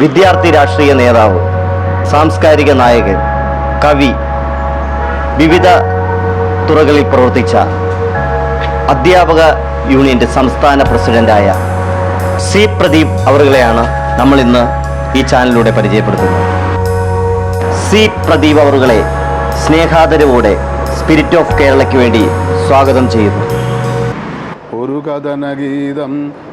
വിദ്യാർത്ഥി രാഷ്ട്രീയ നേതാവ് സാംസ്കാരിക നായകൻ കവി വിവിധ തുറകളിൽ പ്രവർത്തിച്ച അധ്യാപക യൂണിയന്റെ സംസ്ഥാന പ്രസിഡന്റായ സി പ്രദീപ് അവറുകളെയാണ് നമ്മൾ ഇന്ന് ഈ ചാനലിലൂടെ പരിചയപ്പെടുത്തുന്നത്. സി പ്രദീപ് അവറുകളെ സ്നേഹാദരവോടെ സ്പിരിറ്റ് ഓഫ് കേരളയ്ക്ക് വേണ്ടി സ്വാഗതം ചെയ്യുന്നു. ഒരു കഥനഗീതം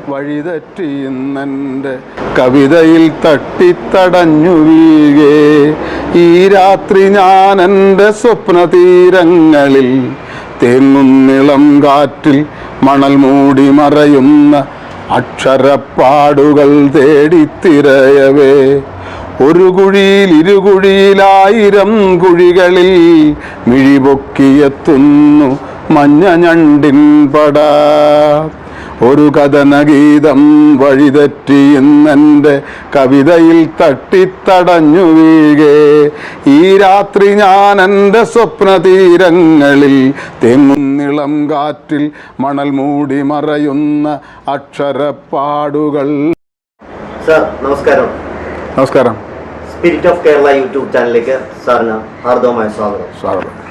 വഴിതെറ്റിയുന്നെന്റെ കവിതയിൽ തട്ടിത്തടഞ്ഞു വീഴേ. ഈ രാത്രി ഞാൻ എന്റെ സ്വപ്ന തീരങ്ങളിൽ തേങ്ങുന്നിളം കാറ്റിൽ മണൽ മൂടി മറയുന്ന അക്ഷരപ്പാടുകൾ തേടിത്തിരയവേ ഒരു കുഴിയിൽ ഇരുകുഴിയിലായിരം കുഴികളിൽ മിഴിപൊക്കിയെത്തുന്നു മഞ്ഞ ഞണ്ടിൻ പട. ഒരു കഥനഗീതം വഴിതെറ്റിയെന്നെന്റെ കവിതയിൽ തട്ടിത്തടഞ്ഞു വീഴേ. ഈ രാത്രി ഞാൻ എന്റെ സ്വപ്നതീരങ്ങളിൽ തെങ്ങുന്നിളം കാറ്റിൽ മണൽ മൂടി മറയുന്ന അക്ഷരപ്പാടുകൾ. സർ നമസ്കാരം. നമസ്കാരം. സ്പിരിറ്റ് ഓഫ് കേരള യൂട്യൂബ് ചാനലിലേക്ക് സാറിന് ഹാർദവമായ സ്വാഗതം. സ്വാഗതം.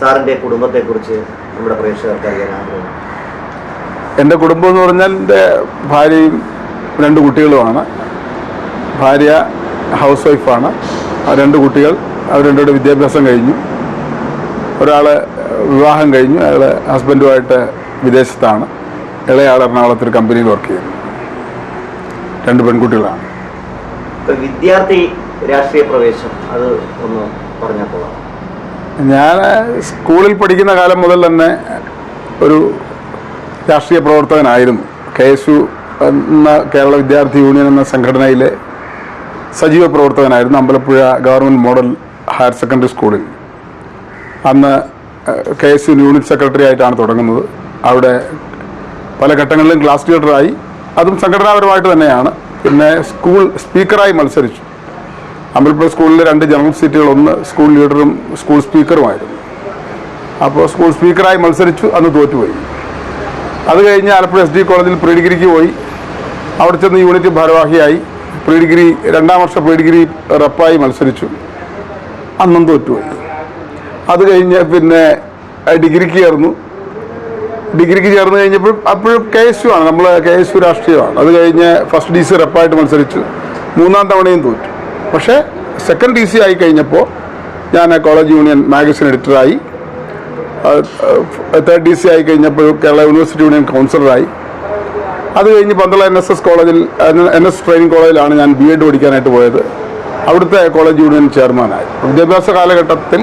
സാറിന്റെ കുടുംബത്തെക്കുറിച്ച് നമ്മുടെ പ്രേക്ഷകർക്ക് അറിയാൻ ആഗ്രഹം. എന്റെ കുടുംബം എന്ന് പറഞ്ഞാൽ എന്റെ ഭാര്യയും രണ്ട് കുട്ടികളുമാണ്. ഭാര്യ ഹൗസ് വൈഫാണ്. ആ രണ്ട് കുട്ടികൾ അവർ രണ്ടുപേരുടെ വിദ്യാഭ്യാസം കഴിഞ്ഞു. ഒരാൾ വിവാഹം കഴിഞ്ഞു. അയാൾ ഹസ്ബൻഡുമായിട്ട് വിദേശത്താണ്. ഇളയാൾ എറണാകുളത്തൊരു കമ്പനിയിൽ വർക്ക് ചെയ്യുന്നു. രണ്ട് പെൺകുട്ടികളാണ്. വിദ്യാർത്ഥി രാഷ്ട്രീയ പ്രവേശം അത് ഒന്ന് പറഞ്ഞാൽ പോകാം ഞാൻ സ്കൂളിൽ പഠിക്കുന്ന കാലം മുതൽ തന്നെ ഒരു രാഷ്ട്രീയ പ്രവർത്തകനായിരുന്നു. കെ എസ് യു എന്ന കേരള വിദ്യാർത്ഥി യൂണിയൻ എന്ന സംഘടനയിലെ സജീവ പ്രവർത്തകനായിരുന്നു Ambalappuzha government model higher secondary സ്കൂളിൽ. അന്ന് K S U unit secretary ആയിട്ടാണ് തുടങ്ങുന്നത്. അവിടെ പല ഘട്ടങ്ങളിലും ക്ലാസ് ലീഡറായി അതും സംഘടനാപരമായിട്ട് തന്നെയാണ്. പിന്നെ സ്കൂൾ സ്പീക്കറായി മത്സരിച്ചു. അമ്പലപ്പുഴ സ്കൂളിലെ രണ്ട് ജനറൽ സീറ്റുകൾ ഒന്ന് സ്കൂൾ ലീഡറും സ്കൂൾ സ്പീക്കറുമായിരുന്നു. അപ്പോൾ സ്കൂൾ സ്പീക്കറായി മത്സരിച്ചു അന്ന് തോറ്റുപോയി. അത് കഴിഞ്ഞ് ആലപ്പുഴ എസ് ഡി കോളേജിൽ പ്രീ ഡിഗ്രിക്ക് പോയി. അവിടെ ചെന്ന് യൂണിറ്റ് ഭാരവാഹിയായി. പ്രീ ഡിഗ്രി രണ്ടാം വർഷ പ്രീ ഡിഗ്രി റപ്പായി മത്സരിച്ചു. അന്നും തോറ്റുപോയി. അത് കഴിഞ്ഞ് പിന്നെ ഡിഗ്രിക്ക് ചേർന്നു. ഡിഗ്രിക്ക് ചേർന്ന് കഴിഞ്ഞപ്പോൾ അപ്പോഴും കെ എസ് യു ആണ്. നമ്മൾ കെ എസ് യു രാഷ്ട്രീയമാണ്. അത് കഴിഞ്ഞ് ഫസ്റ്റ് ഡി സി റപ്പായിട്ട് മത്സരിച്ചു. മൂന്നാം തവണയും തോറ്റു. പക്ഷേ സെക്കൻഡ് ഡി സി ആയി കഴിഞ്ഞപ്പോൾ ഞാൻ കോളേജ് യൂണിയൻ മാഗസിൻ എഡിറ്ററായി തേർഡ് ഡി സി ആയി കഴിഞ്ഞപ്പോൾ കേരള യൂണിവേഴ്സിറ്റി യൂണിയൻ കൗൺസിലറായി അത് കഴിഞ്ഞ് പന്തള എൻ എസ് എസ് കോളേജിൽ എൻ എസ് ട്രെയിനിങ് കോളേജിലാണ് ഞാൻ ബി എഡ് പഠിക്കാനായിട്ട് പോയത്. അവിടുത്തെ കോളേജ് യൂണിയൻ ചെയർമാനായി വിദ്യാഭ്യാസ കാലഘട്ടത്തിൽ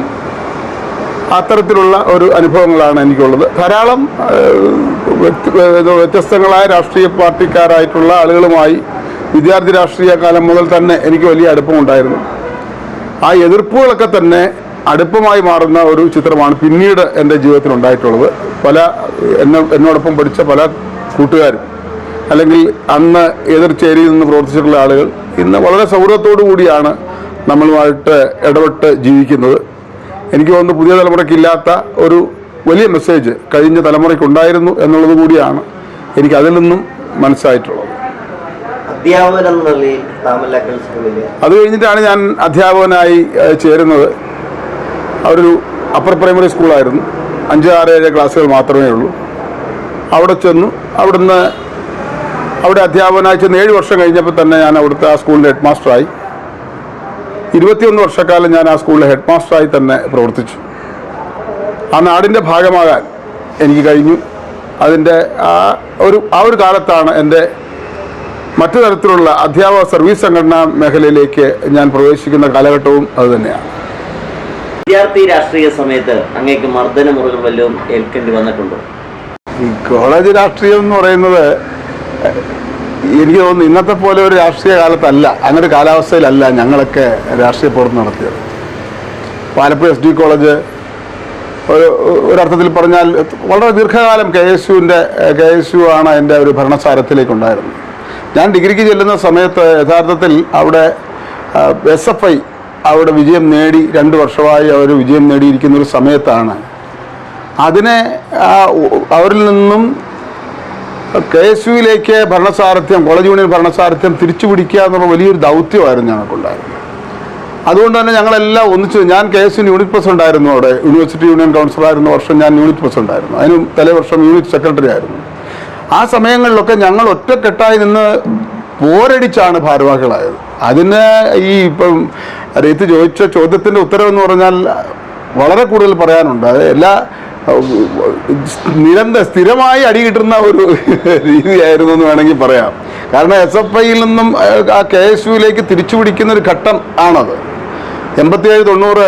അത്തരത്തിലുള്ള ഒരു അനുഭവങ്ങളാണ് എനിക്കുള്ളത്. ധാരാളം വ്യത്യസ്തങ്ങളായ രാഷ്ട്രീയ പാർട്ടിക്കാരായിട്ടുള്ള ആളുകളുമായി വിദ്യാർത്ഥി രാഷ്ട്രീയ കാലം മുതൽ തന്നെ എനിക്ക് വലിയ അടുപ്പമുണ്ടായിരുന്നു. ആ എതിർപ്പുകളൊക്കെ തന്നെ അടുപ്പമായി മാറുന്ന ഒരു ചിത്രമാണ് പിന്നീട് എന്റെ ജീവിതത്തിൽ ഉണ്ടായിട്ടുള്ളത്. പല എന്നെ എന്നോടൊപ്പം പഠിച്ച പല കൂട്ടുകാരും അല്ലെങ്കിൽ അന്ന് എതിർചേരിയിൽ നിന്ന് പ്രവർത്തിച്ചിട്ടുള്ള ആളുകൾ ഇന്ന് വളരെ സൗഹൃദത്തോടു കൂടിയാണ് നമ്മളുമായിട്ട് ഇടപെട്ട് ജീവിക്കുന്നത്. എനിക്ക് തോന്നുന്നു പുതിയ തലമുറയ്ക്കില്ലാത്ത ഒരു വലിയ മെസ്സേജ് കഴിഞ്ഞ തലമുറയ്ക്കുണ്ടായിരുന്നു എന്നുള്ളത് കൂടിയാണ് എനിക്ക് അതിൽ നിന്നും മനസ്സിലായിട്ടുള്ളത് അധ്യാപകൻ എന്ന നിലയിൽ താമല്ലാക്കൽ സ്കൂളിലെ അത് കഴിഞ്ഞിട്ടാണ് ഞാൻ അധ്യാപകനായി ചേരുന്നത്. അവരൊരു അപ്പർ പ്രൈമറി സ്കൂളായിരുന്നു അഞ്ച് ആറ് ഏഴ് ക്ലാസ്സുകൾ മാത്രമേ ഉള്ളൂ. അവിടെ ചെന്നു. അവിടുന്ന് അവിടെ അധ്യാപകനായി ചെന്ന് ഏഴ് വർഷം കഴിഞ്ഞപ്പോൾ തന്നെ ഞാൻ അവിടുത്തെ ആ സ്കൂളിന്റെ ഹെഡ് മാസ്റ്ററായി ഇരുപത്തിയൊന്ന് വർഷക്കാലം ഞാൻ ആ സ്കൂളിലെ ഹെഡ് മാസ്റ്ററായി തന്നെ പ്രവർത്തിച്ചു. ആ നാടിന്റെ ഭാഗമാകാൻ എനിക്ക് കഴിഞ്ഞു. അതിന്റെ ആ ഒരു ആ ഒരു കാലത്താണ് എന്റെ മറ്റു തരത്തിലുള്ള അധ്യാപക സർവീസ് സംഘടനാ മേഖലയിലേക്ക് ഞാൻ പ്രവേശിക്കുന്ന കാലഘട്ടവും അതുതന്നെയാണ് വിദ്യാർത്ഥി രാഷ്ട്രീയ സമയത്ത് അങ്ങേക്ക് മർദ്ദന മുറകൾ വല്ലതും ഏൽക്കേണ്ടി വന്നിട്ടുണ്ടോ? ഈ കോളേജ് രാഷ്ട്രീയം എന്ന് പറയുന്നത് എനിക്ക് തോന്നുന്നു ഇന്നത്തെ പോലെ ഒരു രാഷ്ട്രീയ കാലത്തല്ല അങ്ങനെ കാലാവസ്ഥയിലല്ല ഞങ്ങളൊക്കെ രാഷ്ട്രീയ പ്രവർത്തനം നടത്തിയത്. പാലപ്പുഴ എസ് ഡി കോളേജ് ഒരു ഒരർത്ഥത്തിൽ പറഞ്ഞാൽ വളരെ ദീർഘകാലം കെ എസ് യുവിന്റെ കെ എസ് യു ആണ് എന്റെ ഒരു ഭരണസാരഥിയിലേക്കുണ്ടായിരുന്നത് ഞാൻ ഡിഗ്രിക്ക് ചെല്ലുന്ന സമയത്ത് യഥാർത്ഥത്തിൽ അവിടെ എസ് എഫ് ഐ അവിടെ വിജയം നേടി രണ്ട് വർഷമായി അവർ വിജയം നേടിയിരിക്കുന്ന ഒരു സമയത്താണ്. അതിനെ അവരിൽ നിന്നും കെ എസ് യുയിലേക്ക് ഭരണസാരഥ്യം കോളേജ് യൂണിയൻ ഭരണസാരഥ്യം തിരിച്ചു പിടിക്കുക എന്നുള്ള വലിയൊരു ദൗത്യമായിരുന്നു ഞങ്ങൾക്കുണ്ടായിരുന്നത്. അതുകൊണ്ട് തന്നെ ഞങ്ങളെല്ലാം ഒന്നിച്ച് ഞാൻ K S U unit president ആയിരുന്നു അവിടെ യൂണിവേഴ്സിറ്റി യൂണിയൻ കൗൺസിലായിരുന്ന വർഷം ഞാൻ യൂണിറ്റ് പ്രസിഡന്റ് ആയിരുന്നു. അതിന് തലേ വർഷം യൂണിറ്റ് സെക്രട്ടറി ആയിരുന്നു. ആ സമയങ്ങളിലൊക്കെ ഞങ്ങൾ ഒറ്റക്കെട്ടായി നിന്ന് പോരടിച്ചാണ് ഭാരവാഹികളായത്. അതിന് ഈ ഇപ്പം റീത്ത് ചോദിച്ച ചോദ്യത്തിന്റെ ഉത്തരവെന്ന് പറഞ്ഞാൽ വളരെ കൂടുതൽ പറയാനുണ്ട്. അത് എല്ലാ നിരന്തര സ്ഥിരമായി അടി കിട്ടുന്ന ഒരു രീതിയായിരുന്നു എന്ന് വേണമെങ്കിൽ പറയാം. കാരണം എസ് എഫ് ഐയിൽ നിന്നും ആ കെ എസ് യുയിലേക്ക് തിരിച്ചു പിടിക്കുന്ന ഒരു ഘട്ടം ആണത്. എൺപത്തിയേഴ് തൊണ്ണൂറ്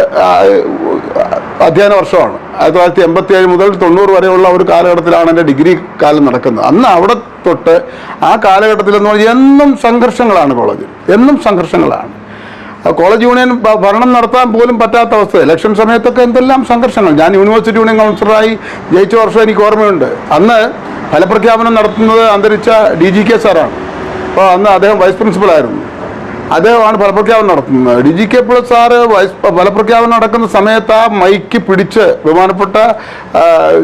അധ്യയന വർഷമാണ്. ആയിരത്തി തൊള്ളായിരത്തി എൺപത്തി ഏഴ് മുതൽ തൊണ്ണൂറ് വരെയുള്ള ഒരു കാലഘട്ടത്തിലാണ് എന്റെ ഡിഗ്രി കാലം നടക്കുന്നത്. അന്ന് അവിടെ തൊട്ട് ആ കാലഘട്ടത്തിൽ എന്ന് പറഞ്ഞാൽ എന്നും സംഘർഷങ്ങളാണ് കോളേജിൽ. എന്നും സംഘർഷങ്ങളാണ്. കോളേജ് യൂണിയൻ ഭരണം നടത്താൻ പോലും പറ്റാത്ത അവസ്ഥ ഇലക്ഷൻ സമയത്തൊക്കെ എന്തെല്ലാം സംഘർഷങ്ങൾ. ഞാൻ യൂണിവേഴ്സിറ്റി യൂണിയൻ കൗൺസിലറായി ജയിച്ച വർഷം എനിക്ക് ഓർമ്മയുണ്ട്. അന്ന് ഫലപ്രഖ്യാപനം നടത്തുന്നത് അന്തരിച്ച ഡി ജി കെ സാറാണ്. അപ്പോൾ അന്ന് അദ്ദേഹം വൈസ് പ്രിൻസിപ്പളായിരുന്നു. അദ്ദേഹമാണ് ഫലപ്രഖ്യാപനം നടത്തുന്നത് D G K Pillai sir vice ഫലപ്രഖ്യാപനം നടക്കുന്ന സമയത്ത് ആ മൈക്ക് പിടിച്ച് ബഹുമാനപ്പെട്ട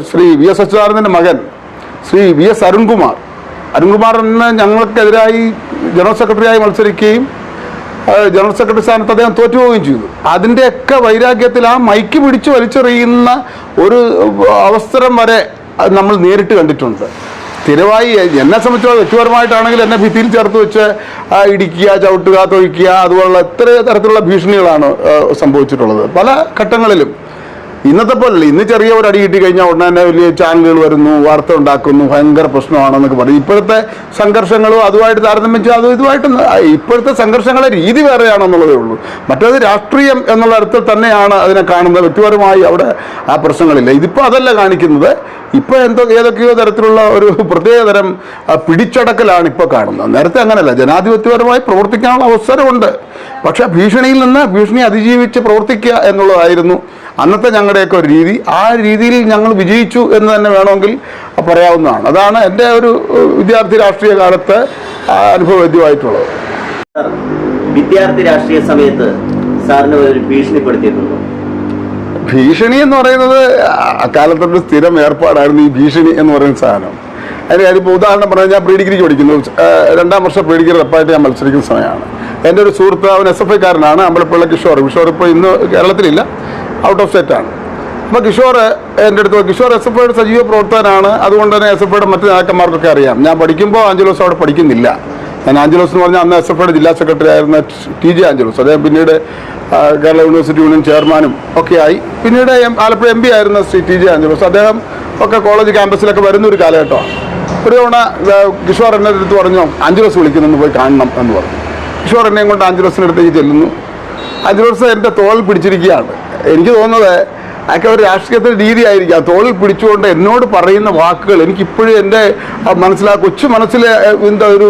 ശ്രീ വി എസ് അച്യുതാനന്ദന്റെ മകൻ ശ്രീ വി എസ് അരുൺകുമാർ. എന്ന ഞങ്ങൾക്കെതിരായി ജനറൽ സെക്രട്ടറിയായി മത്സരിക്കുകയും ജനറൽ സെക്രട്ടറി സ്ഥാനത്ത് അദ്ദേഹം തോറ്റുപോവുകയും ചെയ്തു. അതിന്റെയൊക്കെ വൈരാഗ്യത്തിൽ ആ മൈക്ക് പിടിച്ച് വലിച്ചെറിയുന്ന ഒരു അവസരം വരെ നമ്മൾ നേരിട്ട് കണ്ടിട്ടുണ്ട്. സ്ഥിരമായി എന്നെ സംബന്ധിച്ചോളം വ്യക്തിപരമായിട്ടാണെങ്കിൽ എന്നെ ഭിത്തിയിൽ ചേർത്ത് വെച്ച് ഇടിക്കുക ചവിട്ടുക തൊഴിക്കുക അതുപോലുള്ള എത്ര തരത്തിലുള്ള ഭീഷണികളാണ് സംഭവിച്ചിട്ടുള്ളത്. പല ഘട്ടങ്ങളിലും ഇന്നത്തെ പോലല്ല. ഇന്ന് ചെറിയ ഒരു അടി കിട്ടി കഴിഞ്ഞാൽ ഉടനെ തന്നെ വലിയ ചാനലുകൾ വരുന്നു വാർത്ത ഉണ്ടാക്കുന്നു ഭയങ്കര പ്രശ്നമാണെന്നൊക്കെ പറയും. ഇപ്പോഴത്തെ സംഘർഷങ്ങളും അതുമായിട്ട് താരതമ്യം അത് ഇതുമായിട്ട് ഇപ്പോഴത്തെ സംഘർഷങ്ങളെ രീതി വേറെയാണെന്നുള്ളതേ ഉള്ളൂ. മറ്റേത് രാഷ്ട്രീയം എന്നുള്ള അർത്ഥത്തിൽ തന്നെയാണ് അതിനെ കാണുന്നത്. വ്യക്തിപരമായി അവിടെ ആ പ്രശ്നങ്ങളില്ല. ഇതിപ്പോൾ അതല്ല കാണിക്കുന്നത്. ഇപ്പോൾ എന്തോ ഏതൊക്കെയോ തരത്തിലുള്ള ഒരു പ്രത്യേകതരം തരം പിടിച്ചടക്കലാണ് ഇപ്പോൾ കാണുന്നത്. നേരത്തെ അങ്ങനെയല്ല ജനാധിപത്യപരമായി പ്രവർത്തിക്കാനുള്ള അവസരമുണ്ട്. പക്ഷേ ഭീഷണിയിൽ നിന്ന് ഭീഷണി അതിജീവിച്ച് പ്രവർത്തിക്കുക എന്നുള്ളതായിരുന്നു അന്നത്തെ ഞങ്ങളുടെയൊക്കെ ഒരു രീതി ആ രീതിയിൽ ഞങ്ങൾ വിജയിച്ചു എന്ന് തന്നെ വേണമെങ്കിൽ പറയാവുന്നതാണ്. അതാണ് എന്റെ ഒരു വിദ്യാർത്ഥി രാഷ്ട്രീയ കാലത്ത് അനുഭവവേദ്യമായിട്ടുള്ളത്. വിദ്യാർത്ഥി രാഷ്ട്രീയ സമയത്ത് സാറിന് ഒരു ഭീഷണിപ്പെടുത്തിയിട്ടുണ്ടോ? ഭീഷണി എന്ന് പറയുന്നത് അക്കാലത്തൊരു സ്ഥിരം ഏർപ്പാടായിരുന്നു ഈ ഭീഷണി എന്ന് പറയുന്ന സാധനം. അതിന് ഇപ്പോൾ ഉദാഹരണം പറഞ്ഞാൽ ഞാൻ പ്രീ ഡിഗ്രിക്ക് പഠിക്കുന്നു രണ്ടാം വർഷം പ്രീ ഡിഗ്രി റെപ്പായിട്ട് ഞാൻ മത്സരിക്കുന്ന സമയമാണ്. എന്റെ ഒരു സുഹൃത്ത് അവൻ എസ് എഫ് ഐക്കാരനാണ്. അമ്പലപ്പിള്ള കിഷോർ. കിഷോർ ഇപ്പോൾ ഇന്ന് കേരളത്തിലില്ല. ഔട്ട് ഓഫ് സ്റ്റേറ്റ് ആണ്. അപ്പോൾ കിഷോർ എന്റെ അടുത്ത് കിഷോർ എസ് എഫ് ഐയുടെ സജീവ പ്രവർത്തകനാണ്. അതുകൊണ്ട് തന്നെ എസ് എഫ് ഐയുടെ മറ്റ് നേതാക്കന്മാർക്കൊക്കെ അറിയാം. ഞാൻ പഠിക്കുമ്പോൾ ആഞ്ചലോസ് അവിടെ പഠിക്കുന്നില്ല. ഞാൻ ആഞ്ചലോസ് എന്ന് പറഞ്ഞാൽ അന്ന് എസ് എഫ് ഐയുടെ ജില്ലാ സെക്രട്ടറി ആയിരുന്ന ടി ജെ ആഞ്ചലോസ്. അദ്ദേഹം പിന്നീട് കേരള യൂണിവേഴ്സിറ്റി യൂണിയൻ ചെയർമാനും ഒക്കെ ആയി. പിന്നീട് ആലപ്പുഴ എം പി ആയിരുന്ന ശ്രീ ടി ജെ ആഞ്ചലോസ്. അദ്ദേഹം ഒക്കെ കോളേജ് ക്യാമ്പസിലൊക്കെ വരുന്ന ഒരു കാലഘട്ടമാണ്. ഒരു തവണ കിഷോർ എന്നെ അടുത്ത് പറഞ്ഞു ആഞ്ചലോസ് വിളിക്കുന്നു പോയി കാണണം എന്ന് പറഞ്ഞു. കിഷോർ എന്നെയും കൊണ്ട് ആഞ്ചലോസിനടുത്തേക്ക് ചെല്ലുന്നു. ആഞ്ചലോസ് എന്റെ തോളിൽ പിടിച്ചിരിക്കുകയാണ്. എനിക്ക് തോന്നുന്നത് അതൊക്കെ ഒരു രാഷ്ട്രീയത്തിന്റെ രീതിയായിരിക്കാം. തോളിൽ പിടിച്ചുകൊണ്ട് എന്നോട് പറയുന്ന വാക്കുകൾ എനിക്കിപ്പോഴും എന്റെ മനസ്സിലാ കൊച്ചു മനസ്സിൽ എന്താ ഒരു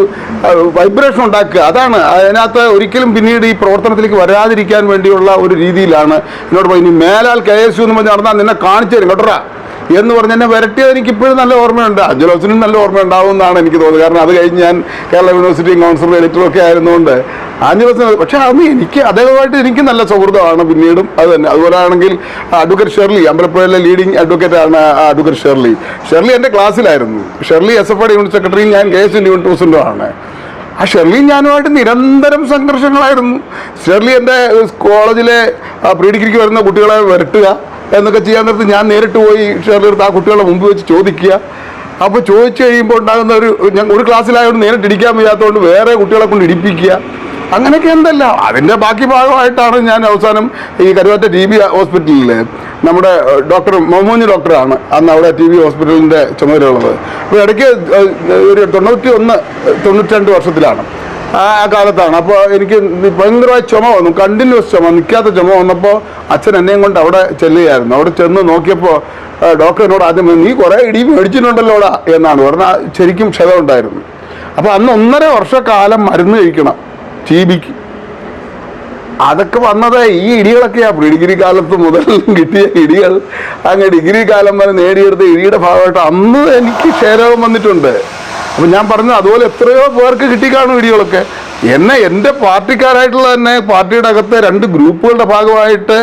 വൈബ്രേഷൻ ഉണ്ടാക്കുക. അതാണ് അതിനകത്ത് ഒരിക്കലും പിന്നീട് ഈ പ്രവർത്തനത്തിലേക്ക് വരാതിരിക്കാൻ വേണ്ടിയുള്ള ഒരു രീതിയിലാണ് എന്നോട് ഇനി മേലാൽ കെ എസ് യു എന്ന് പറഞ്ഞ് നടന്നാൽ നിന്നെ കാണിച്ചു തരും കേട്ടോടാ എന്ന് പറഞ്ഞ് എന്നെ വരട്ടിയത് എനിക്ക് ഇപ്പോഴും നല്ല ഓർമ്മയുണ്ട്. അഞ്ചലോസിനും നല്ല ഓർമ്മ ഉണ്ടാവുമെന്നാണ് എനിക്ക് തോന്നുന്നത്. കാരണം അത് കഴിഞ്ഞ് ഞാൻ കേരള യൂണിവേഴ്സിറ്റി കൗൺസിലർ എഡിറ്റർ ഒക്കെ ആയിരുന്നുകൊണ്ട് ആഞ്ചലോസിന് പക്ഷെ അന്ന് എനിക്ക് അദ്ദേഹമായിട്ട് എനിക്ക് നല്ല സൗഹൃദമാണ് പിന്നീടും അത് തന്നെ. അതുപോലെ ആണെങ്കിൽ അഡ്വക്കേറ്റ് ഷെർലി അമ്പലപ്പുഴയിലെ ലീഡിംഗ് അഡ്വക്കേറ്റ് ആണ് അഡ്വക്കേറ്റ് ഷെർലി. ഷെർലി എന്റെ ക്ലാസ്സിലായിരുന്നു. Shirley S F I unit സെക്രട്ടറിയും ഞാൻ കെ എസ് യൂണിറ്റ് പ്രസിഡന്റും ആണ്. ആ ഷെർലിയും ഞാനുമായിട്ട് നിരന്തരം സംഘർഷങ്ങളായിരുന്നു. ഷെർലി എന്റെ കോളേജിലെ പ്രീ ഡിഗ്രിക്ക് വരുന്ന കുട്ടികളെ വരട്ടുക എന്നൊക്കെ ചെയ്യാൻ നേരത്ത് ഞാൻ നേരിട്ട് പോയി ഷെർലി ആ കുട്ടികളെ മുമ്പ് വെച്ച് ചോദിക്കുക. അപ്പോൾ ചോദിച്ചു കഴിയുമ്പോൾ ഉണ്ടാകുന്ന ഒരു ഒരു ക്ലാസ്സിലായതുകൊണ്ട് നേരിട്ട് ഇടിക്കാൻ വയ്യാത്തതുകൊണ്ട് വേറെ കുട്ടികളെ കൊണ്ട് ഇടിപ്പിക്കുക. അങ്ങനെയൊക്കെ എന്തല്ല? അതിന്റെ ബാക്കി ഭാഗമായിട്ടാണ് ഞാൻ അവസാനം ഈ കരുവാറ്റ ടി ബി ഹോസ്പിറ്റലിൽ നമ്മുടെ ഡോക്ടർ മൊമോഞ്ഞ് ഡോക്ടറാണ് അന്ന് അവിടെ ടി ബി ഹോസ്പിറ്റലിന്റെ ചുമതലയുള്ളത്. അപ്പോൾ ഇടയ്ക്ക് ഒരു തൊണ്ണൂറ്റി ഒന്ന് തൊണ്ണൂറ്റി രണ്ട് വർഷത്തിലാണ്. ആ കാലത്താണ്. അപ്പോൾ എനിക്ക് ഭയങ്കരമായ ചുമ വന്നു. കണ്ടിന്യൂസ് ചുമ നിൽക്കാത്ത ചുമ വന്നപ്പോൾ അച്ഛൻ എന്നെയും കൊണ്ട് അവിടെ ചെല്ലുകയായിരുന്നു. അവിടെ ചെന്ന് നോക്കിയപ്പോൾ ഡോക്ടറിനോട് ആദ്യം നീ കുറേ ഇടി മേടിച്ചിട്ടുണ്ടല്ലോടാ എന്നാണ്. പറഞ്ഞാൽ ശരിക്കും ക്ഷതം ഉണ്ടായിരുന്നു അപ്പോൾ അന്ന് ഒന്നര വർഷക്കാലം മരുന്ന് കഴിക്കണം ടി ബിക്ക് അതൊക്കെ വന്നത് ഈ ഇടികളൊക്കെയാണ് ഡിഗ്രി കാലത്ത് മുതൽ കിട്ടിയ ഇടികൾ. അങ്ങ് ഡിഗ്രി കാലം വരെ നേടിയെടുത്ത ഇടിയുടെ ഭാഗമായിട്ട് അന്ന് എനിക്ക് ക്ഷേരവും വന്നിട്ടുണ്ട്. അപ്പം ഞാൻ പറഞ്ഞു അതുപോലെ എത്രയോ പേർക്ക് കിട്ടിക്കാണും വീഡിയോകളൊക്കെ. എന്നെ എന്റെ പാർട്ടിക്കാരായിട്ടുള്ള തന്നെ പാർട്ടിയുടെ അകത്തെ രണ്ട് ഗ്രൂപ്പുകളുടെ ഭാഗമായിട്ട്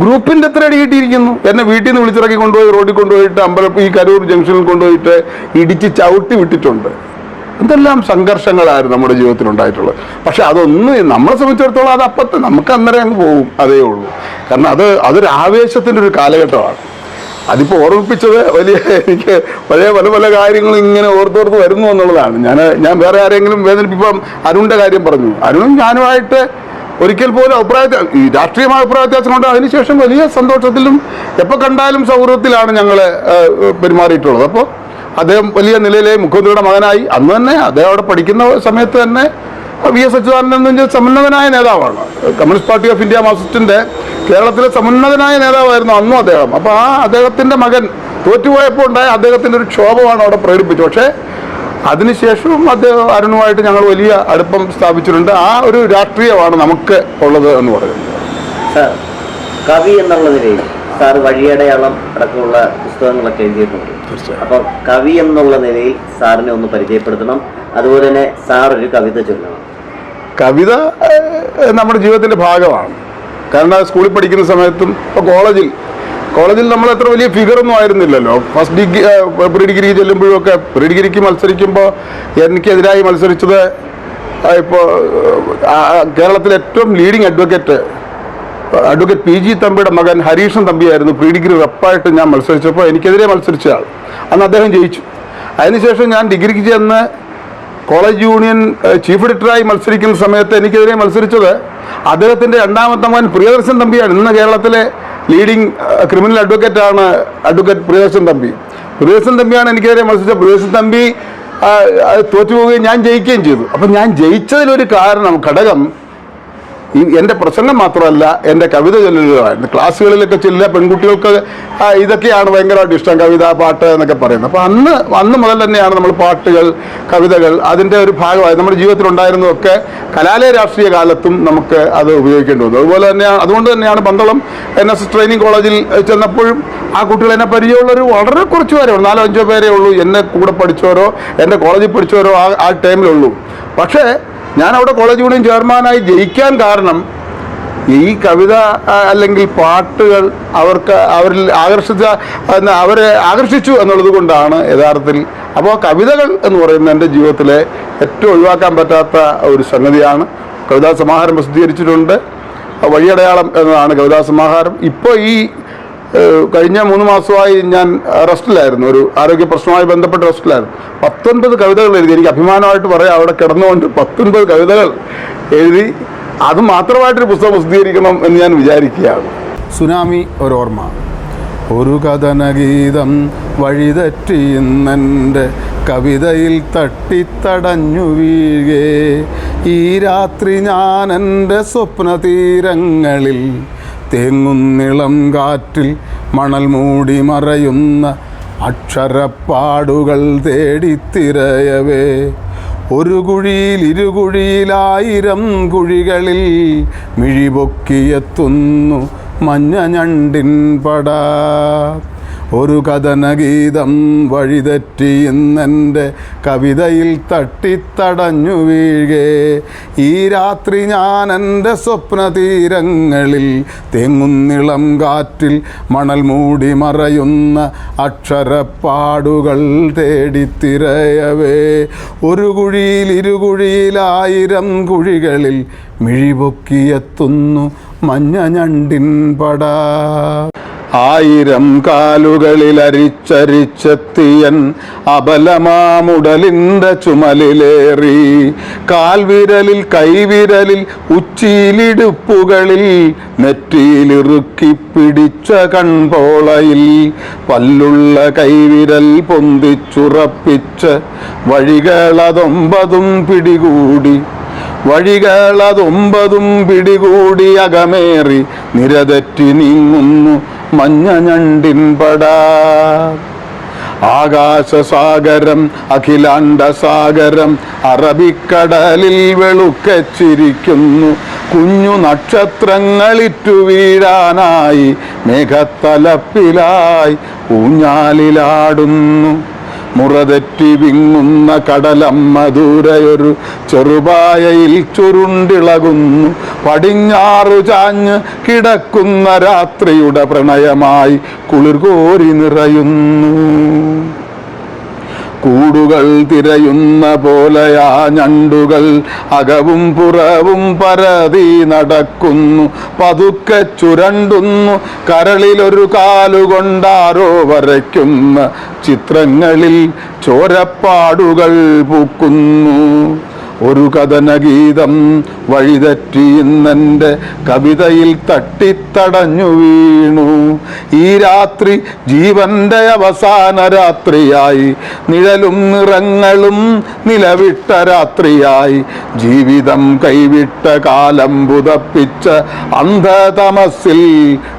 ഗ്രൂപ്പിന്റെ എത്ര അടി കിട്ടിയിരിക്കുന്നു? എന്നെ വീട്ടിൽ നിന്ന് വിളിച്ചിറക്കി കൊണ്ടുപോയി റോഡിൽ കൊണ്ടുപോയിട്ട് അമ്പലം ഈ കരൂർ ജംഗ്ഷനിൽ കൊണ്ടുപോയിട്ട് ഇടിച്ച് ചവിട്ടി വിട്ടിട്ടുണ്ട്. എന്തെല്ലാം സംഘർഷങ്ങളായിരുന്നു നമ്മുടെ ജീവിതത്തിൽ ഉണ്ടായിട്ടുള്ളത് പക്ഷെ അതൊന്നും നമ്മളെ സംബന്ധിച്ചിടത്തോളം അത് അപ്പത്തെ നമുക്ക് അന്നേരം അങ്ങ് പോകും. അതേ ഉള്ളൂ. കാരണം അത് അതൊരു ആവേശത്തിന്റെ ഒരു കാലഘട്ടമാണ്. അതിപ്പോൾ ഓർമ്മിപ്പിച്ചത് വലിയ എനിക്ക് പഴയ പല പല കാര്യങ്ങളും ഇങ്ങനെ ഓർത്തോർത്ത് വരുന്നു എന്നുള്ളതാണ്. ഞാൻ ഞാൻ വേറെ ആരെങ്കിലും വേദനിപ്പിപ്പം അരുണിന്റെ കാര്യം പറഞ്ഞു. അരുണും ഞാനുമായിട്ട് ഒരിക്കൽ പോലും അഭിപ്രായ രാഷ്ട്രീയമായ അഭിപ്രായ വ്യത്യാസം കൊണ്ട് അതിനുശേഷം വലിയ സന്തോഷത്തിലും എപ്പോൾ കണ്ടാലും സൗഹൃദത്തിലാണ് ഞങ്ങൾ പെരുമാറിയിട്ടുള്ളത്. അപ്പോൾ അദ്ദേഹം വലിയ നിലയിലെ മുഖ്യമന്ത്രിയുടെ മകനായി. അന്ന് തന്നെ അദ്ദേഹം അവിടെ പഠിക്കുന്ന സമയത്ത് തന്നെ വി എസ് അച്യുതാനന്ദൻ എന്ന് വെച്ചാൽ സമുന്നതനായ നേതാവാണ്. കമ്മ്യൂണിസ്റ്റ് പാർട്ടി ഓഫ് ഇന്ത്യ മാർസിസ്റ്റിന്റെ കേരളത്തിലെ സമുന്നതനായ നേതാവായിരുന്നു അന്നും അദ്ദേഹം. അപ്പോൾ ആ അദ്ദേഹത്തിന്റെ മകൻ തോറ്റുപോയപ്പോൾ ഉണ്ടായ അദ്ദേഹത്തിന്റെ ഒരു ക്ഷോഭമാണ് അവിടെ പ്രകടിപ്പിച്ചത്. പക്ഷേ അതിനുശേഷവും അദ്ദേഹം അരുണുമായിട്ട് ഞങ്ങൾ വലിയ അടുപ്പം സ്ഥാപിച്ചിട്ടുണ്ട്. ആ ഒരു രാഷ്ട്രീയമാണ് നമുക്ക് ഉള്ളത് എന്ന് പറയുന്നത്. സാർ കവി എന്നുള്ള നിലയിൽ സാർ വഴിയടയാളം അടക്കമുള്ള പുസ്തകങ്ങളൊക്കെ എഴുതിയിട്ടുണ്ട്. അപ്പോൾ കവി എന്നുള്ള നിലയിൽ സാറിനെ ഒന്ന് പരിചയപ്പെടുത്തണം. അതുപോലെ തന്നെ സാർ ഒരു കവിത ചൊല്ലണം. കവിത നമ്മുടെ ജീവിതത്തിന്റെ ഭാഗമാണ്. കാരണം സ്കൂളിൽ പഠിക്കുന്ന സമയത്തും ഇപ്പോൾ കോളേജിൽ കോളേജിൽ നമ്മൾ അത്ര വലിയ ഫിഗറൊന്നും ആയിരുന്നില്ലല്ലോ. ഫസ്റ്റ് ഡിഗ്രി പ്രീ ഡിഗ്രി ചെല്ലുമ്പോഴൊക്കെ പ്രീ ഡിഗ്രിക്ക് മത്സരിക്കുമ്പോൾ എനിക്കെതിരായി മത്സരിച്ചത് ഇപ്പോൾ കേരളത്തിലെ ഏറ്റവും leading advocate advocate P G തമ്പിയുടെ മകൻ ഹരീഷൻ തമ്പിയായിരുന്നു. പ്രീ ഡിഗ്രി റെപ്പായിട്ട് ഞാൻ മത്സരിച്ചപ്പോൾ എനിക്കെതിരെ മത്സരിച്ച ആൾ. അന്ന് അദ്ദേഹം ജയിച്ചു. അതിനുശേഷം ഞാൻ ഡിഗ്രിക്ക് ചെന്ന് കോളേജ് യൂണിയൻ ചീഫ് എഡിറ്ററായി മത്സരിക്കുന്ന സമയത്ത് എനിക്കെതിരെ മത്സരിച്ചത് അദ്ദേഹത്തിന്റെ രണ്ടാമത്തെ മകൻ പ്രിയദർശൻ തമ്പിയാണ്. ഇന്ന് കേരളത്തിലെ ലീഡിംഗ് ക്രിമിനൽ അഡ്വക്കേറ്റാണ് അഡ്വക്കേറ്റ് പ്രിയദർശൻ തമ്പി. പ്രിയദർശൻ തമ്പിയാണ് എനിക്കെതിരെ മത്സരിച്ച പ്രിയദർശൻ തമ്പി തോറ്റുപോവുകയും ഞാൻ ജയിക്കുകയും ചെയ്തു. അപ്പം ഞാൻ ജയിച്ചതിലൊരു കാരണം ഘടകം ഈ എന്റെ പ്രസംഗം മാത്രമല്ല എന്റെ കവിത ചൊല്ലലുകളായിരുന്നു ക്ലാസ്സുകളിലൊക്കെ ചെല്ലുക പെൺകുട്ടികൾക്ക് ഇതൊക്കെയാണ് ഭയങ്കരമായിട്ട് ഇഷ്ടം കവിത പാട്ട് എന്നൊക്കെ പറയുന്നത്. അപ്പോൾ അന്ന് അന്ന് മുതൽ തന്നെയാണ് നമ്മൾ പാട്ടുകൾ കവിതകൾ അതിന്റെ ഒരു ഭാഗമായി നമ്മുടെ ജീവിതത്തിൽ ഉണ്ടായിരുന്നതൊക്കെ കലാലയ രാഷ്ട്രീയ കാലത്തും നമുക്ക് അത് ഉപയോഗിക്കേണ്ടി വന്നു. അതുപോലെ തന്നെ അതുകൊണ്ട് തന്നെയാണ് Pandalam N S S training കോളേജിൽ ചെന്നപ്പോഴും ആ കുട്ടികൾ എന്നെ പരിചയമുള്ളൊരു വളരെ കുറച്ച് പേരേ ഉള്ളൂ. നാലോ അഞ്ചോ പേരേ ഉള്ളൂ. എന്നെ കൂടെ പഠിച്ചവരോ എന്റെ കോളേജിൽ പഠിച്ചവരോ ആ ആ ടൈമിലുള്ളൂ. പക്ഷേ ഞാൻ അവിടെ കോളേജ് യൂണിയൻ ചെയർമാനായി ജയിക്കാൻ കാരണം ഈ കവിത അല്ലെങ്കിൽ പാട്ടുകൾ അവർക്ക് അവരിൽ ആകർഷിച്ച അവരെ ആകർഷിച്ചു എന്നുള്ളത് കൊണ്ടാണ് യഥാർത്ഥത്തിൽ. അപ്പോൾ കവിതകൾ എന്ന് പറയുന്നത് എന്റെ ജീവിതത്തിലെ ഏറ്റവും ഒഴിവാക്കാൻ പറ്റാത്ത ഒരു സംഗതിയാണ്. കവിതാ സമാഹാരം പ്രസിദ്ധീകരിച്ചിട്ടുണ്ട്. വഴിയടയാളം എന്നതാണ് കവിതാ സമാഹാരം. ഇപ്പോൾ ഈ കഴിഞ്ഞ മൂന്ന് മാസമായി ഞാൻ റെസ്റ്റിലായിരുന്നു. ഒരു ആരോഗ്യ പ്രശ്നവുമായി ബന്ധപ്പെട്ട് റെസ്റ്റിലായിരുന്നു. പത്തൊൻപത് കവിതകൾ എഴുതി. എനിക്ക് അഭിമാനമായിട്ട് പറയാം അവിടെ കിടന്നുകൊണ്ട് പത്തൊൻപത് കവിതകൾ എഴുതി. അത് മാത്രമായിട്ടൊരു പുസ്തകം പ്രസിദ്ധീകരിക്കണം എന്ന് ഞാൻ വിചാരിക്കുകയാണ്. സുനാമി ഒരോർമ്മ. ഒരു കഥനഗീതം വഴിതെറ്റി ഇന്നെന്റെ കവിതയിൽ തട്ടിത്തടഞ്ഞു വീഴേ. ഈ രാത്രി ഞാൻ എന്റെ സ്വപ്ന തീരങ്ങളിൽ തേങ്ങുന്നിളം കാറ്റിൽ മണൽ മൂടി മറയുന്ന അക്ഷരപ്പാടുകൾ തേടിത്തിരയവേ ഒരു കുഴിയിൽ ഇരുകുഴിയിലായിരം കുഴികളിൽ മിഴിപൊക്കിയെത്തുന്നു മഞ്ഞ ഞണ്ടിൻ പടാ. ഒരു കഥനഗീതം വഴിതെറ്റി ഇന്നെന്റെ കവിതയിൽ തട്ടിത്തടഞ്ഞു വീഴേ. ഈ രാത്രി ഞാൻ എന്റെ സ്വപ്ന തീരങ്ങളിൽ തെങ്ങുന്നിളം കാറ്റിൽ മണൽ മൂടി മറയുന്ന അക്ഷരപ്പാടുകൾ തേടിത്തിരയവേ ഒരു കുഴിയിൽ ഇരുകുഴിയിലായിരം കുഴികളിൽ മിഴിപൊക്കിയെത്തുന്നു മഞ്ഞ ഞണ്ടിൻ പടാ. ആയിരം കാലുകളിൽ അരിച്ചരിച്ചെത്തിയൻ അബലമാമുടലിന്റെ ചുമലിലേറി. കാൽവിരലിൽ കൈവിരലിൽ ഉച്ചിയിലിടുപ്പുകളിൽ നെറ്റിയിലിറുക്കി പിടിച്ച കൺപോളയിൽ പല്ലുള്ള കൈവിരൽ പൊന്തിച്ചുറപ്പിച്ച് വഴികളതൊമ്പതും പിടികൂടി. വഴികളതൊമ്പതും പിടികൂടി അകമേറി നിരതെറ്റി നീങ്ങുന്നു മഞ്ഞ ഞണ്ടിൻപടാ ആകാശസാഗരം അഖിലാണ്ട സാഗരം അറബിക്കടലിൽ വെളുക്കച്ചിരിക്കുന്നു. കുഞ്ഞു നക്ഷത്രങ്ങളിറ്റു വീഴാനായി മേഘത്തലപ്പിലായി ഊഞ്ഞാലിലാടുന്നു. മുറതെറ്റി വിങ്ങുന്ന കടലമ്മ ദൂരയൊരു ചെറുപായയിൽ ചുരുണ്ടിളകുന്നു. പടിഞ്ഞാറു ചാഞ്ഞ് കിടക്കുന്ന രാത്രിയുടെ പ്രണയമായി കുളിർകോരി നിറയുന്നു. കൂടുകൾ തിരയുന്ന പോലെയാ ഞണ്ടുകൾ. അകവും പുറവും പരതി നടക്കുന്നു. പതുക്കെ ചുരണ്ടുന്നു. കരളിലൊരു കാലുകൊണ്ടാരോ വരയ്ക്കുന്ന. ചിത്രങ്ങളിൽ ചോരപ്പാടുകൾ പൂക്കുന്നു. ഒരു കഥനഗീതം വഴിതെറ്റി ഇന്നെന്റെ കവിതയിൽ തട്ടിത്തടഞ്ഞു വീണു. ഈ രാത്രി ജീവന്റെ അവസാന രാത്രിയായി. നിഴലും നിറങ്ങളും നിലവിട്ട രാത്രിയായി. ജീവിതം കൈവിട്ട കാലം പുതപ്പിച്ച അന്ധതമസിൽ